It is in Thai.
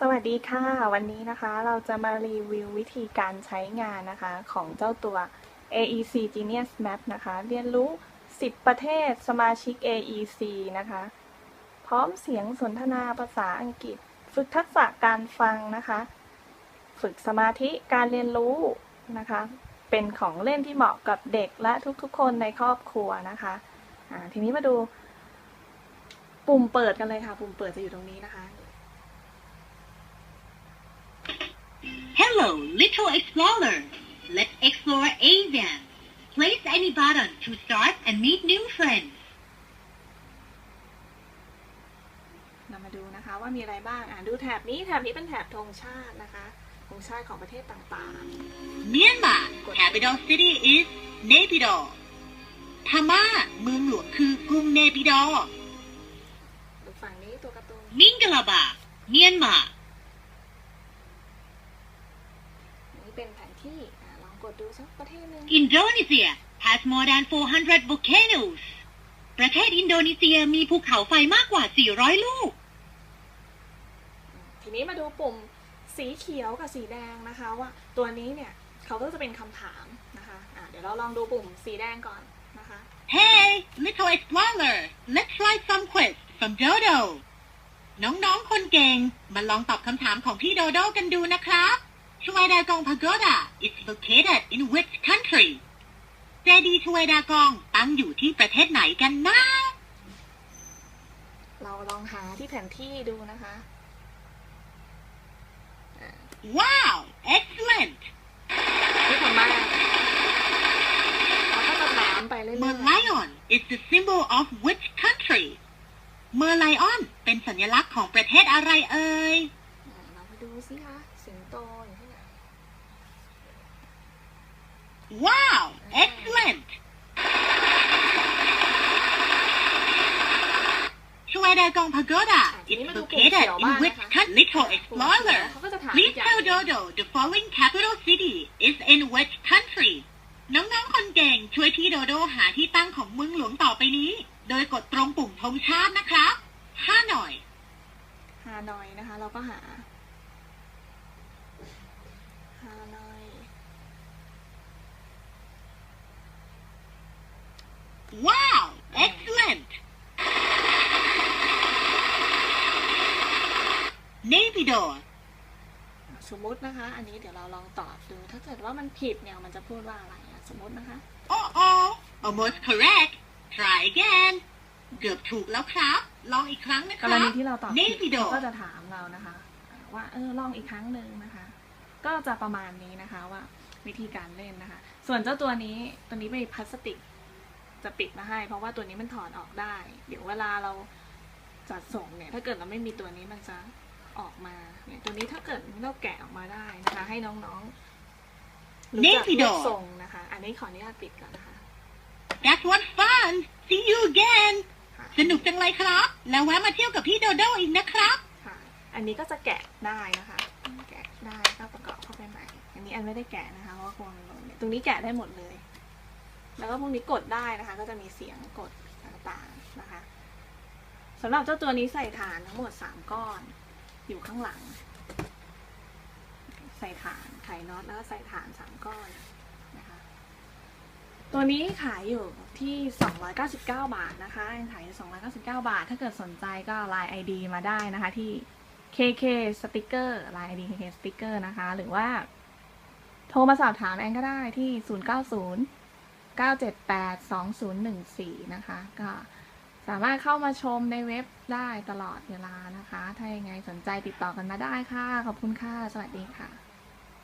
สวัสดีค่ะ วันนี้นะคะเราจะมารีวิววิธีการใช้งานนะคะ ของเจ้าตัว AEC Genius Map นะคะ เรียนรู้ 10 ประเทศสมาชิก AEC นะคะ พร้อมเสียงสนทนาภาษาอังกฤษ ฝึกทักษะการฟังนะคะ ฝึกสมาธิการเรียนรู้นะคะ เป็นของเล่นที่เหมาะกับเด็กและทุกๆ คนในครอบครัวนะคะอ่าทีนี้มาดูปุ่มเปิดกันเลยค่ะ ปุ่มเปิดจะอยู่ตรงนี้นะคะ Hello, little explorer. Let's explore ASEAN. Place any button to start and meet new friends. เรามาดูนะคะว่ามีอะไรบ้าง อ่าดูแถบนี้ แถบนี้เป็นแถบธงชาตินะคะ ธงชาติของประเทศต่าง Myanmar, capital city is Naypyidaw. พม่าเมืองหลวงคือกรุงเนปิดอร์ๆดูฝั่งนี้ตัวการ์ตูน มิงกลาบา เมียนมา นี่เป็นแผน ที่อ่าลองกดดูสักประเทศหนึ่ง Indonesia has more than 400 volcanoes ประเทศอินโดนีเซียมีภูเขาไฟมากกว่า 400 ลูก ทีนี้มาดูปุ่มสีเขียวกับสีแดงนะคะว่าตัวนี้เนี่ยเขาก็จะเป็นคำถามนะคะอ่าเดี๋ยวเราลองดูปุ่มสีแดงก่อนนะคะ Hey, little explorer, let's try some quiz from Dodo. น้องๆ คนเก่ง มาลองตอบคำถามของพี่โดโดกันดูนะครับ ชวยดากอง Pagoda is located in which country เจดีย์ชวยดากองตั้งอยู่ที่ประเทศไหนกันนะ เราลองหาที่แผนที่ดูนะคะ Wow, excellent ที่พม่าเราก็จะถามไปเรื่อยๆ Merlion is the symbol of which country Merlion เป็นสัญลักษณ์ของประเทศอะไรเอ่ยอ่าเรามาดูสิคะสิงโตอยู่ที่ไหน Wow! Excellent! ช่วยดากองพากอดา is located in which Cut Little Explorer. Please tell Dodo the following capital city is in which country. น้องๆ คนเก่งช่วยที่โดโดหาที่ตั้งของเมืองหลวงต่อไปนี้ โดยกดตรงปุ่มธงชาตินะครับหาหน่อย ฮานอยนะคะ เราก็หาฮานอย Wow, excellent. Naypyidaw สมมุตินะคะ อันนี้เดี๋ยวเราลองตอบดู ถ้าเกิดว่ามันผิดเนี่ยมันจะพูดว่าอะไรอะสมมตินะคะ Oh oh, almost correct. Try again. เกือบถูกแล้วครับ ลองอีกครั้งนะคกรับรณีที่เราตอบผิด Naypyidaw เขาก็จะถามเรานะคะ ว่าเออลองอีกครั้งหนึ่งนะคะ ก็จะประมาณนี้นะคะว่าวิธีการเล่นนะคะ ส่วนเจ้าตัวนี้ตัวนี้เป็นพลาสติกจะปิดมาให้ เพราะว่าตัวนี้มันถอดออกได้ เดี๋ยวเวลาเราจัดส่งเนี่ย ถ้าเกิดเราไม่มีตัวนี้มันจะ ออกมาเนี่ยตัวนี้ถ้าเกิดเราแกะออกมาได้นะคะ ให้น้องๆรู้จักเลือกส่งนะคะ อันนี้ขออนุญาตปิดก่อนนะคะ That was fun. See you again. ค่ะสนุกจังเลยครับ แล้วแวะมาเที่ยวกับพี่โดโดอีกนะครับค่ะอันนี้ก็จะแกะได้นะคะ แกะได้ก็ประกอบเข้าไปใหม่ อันนี้อันไม่ได้แกะนะคะเพราะว่ากลัวมันหล่นเนี่ยตรงนี้แกะได้หมดเลย แล้วก็พวกนี้กดได้นะคะ ก็จะมีเสียงกดต่างๆนะคะสำหรับเจ้าตัวนี้ใส่ฐานทั้งหมดสามก้อน อยู่ข้างหลัง ใส่ฐานไขน็อตแล้วก็ใส่ฐานสามก้อนนะคะ ตัวนี้ขายอยู่ที่ 299 บาทนะคะขายอยู่299 บาท ถ้าเกิดสนใจก็ Line ID มาได้นะคะที่ KK Sticker Line ID KK Sticker นะคะ หรือว่า โทรมาสอบถามแอนก็ได้ที่ 090 978 2014 นะคะ ก็ สามารถเข้ามาชมในเว็บได้ตลอดเวลานะคะ ถ้ายังไงสนใจติดต่อกันมาได้ค่ะ ขอบคุณค่ะ สวัสดีค่ะ